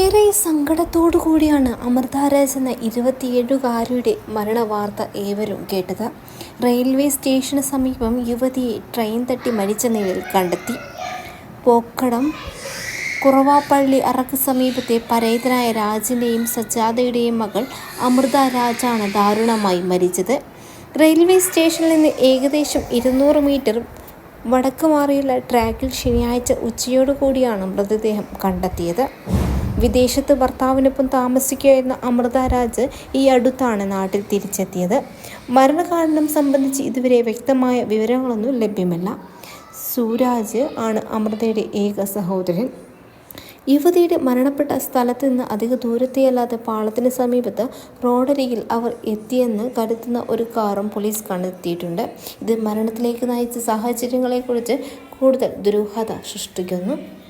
ഏറെ സങ്കടത്തോടു കൂടിയാണ് അമൃതാരാജ് എന്ന ഇരുപത്തിയേഴുകാരിയുടെ മരണവാർത്ത ഏവരും കേട്ടത്. റെയിൽവേ സ്റ്റേഷന് സമീപം യുവതിയെ ട്രെയിൻ തട്ടി മരിച്ച നിലയിൽ കണ്ടെത്തി. പോക്കടം കുറവാപ്പള്ളി അറക്ക് സമീപത്തെ പരേതനായ രാജിന്റെയും സജ്ജാതയുടെയും മകൾ അമൃത രാജാണ് ദാരുണമായി മരിച്ചത്. റെയിൽവേ സ്റ്റേഷനിൽ നിന്ന് ഏകദേശം ഇരുന്നൂറ് മീറ്റർ വടക്ക് മാറിയുള്ള ട്രാക്കിൽ ശനിയാഴ്ച ഉച്ചയോടുകൂടിയാണ് മൃതദേഹം കണ്ടെത്തിയത്. വിദേശത്ത് ഭർത്താവിനൊപ്പം താമസിക്കുകയായിരുന്ന അമൃത രാജ് ഈ അടുത്താണ് നാട്ടിൽ തിരിച്ചെത്തിയത്. മരണകാരണം സംബന്ധിച്ച് ഇതുവരെ വ്യക്തമായ വിവരങ്ങളൊന്നും ലഭ്യമല്ല. സൂരാജ് ആണ് അമൃതയുടെ ഏക സഹോദരൻ. യുവതിയുടെ മരണപ്പെട്ട സ്ഥലത്ത് നിന്ന് അധിക ദൂരത്തെയല്ലാതെ പാളത്തിന് സമീപത്ത് റോഡരികിൽ അവർ എത്തിയെന്ന് കരുതുന്ന ഒരു കാറും പോലീസ് കണ്ടെത്തിയിട്ടുണ്ട്. ഇത് മരണത്തിലേക്ക് നയിച്ച സാഹചര്യങ്ങളെക്കുറിച്ച് കൂടുതൽ ദുരൂഹത സൃഷ്ടിക്കുന്നു.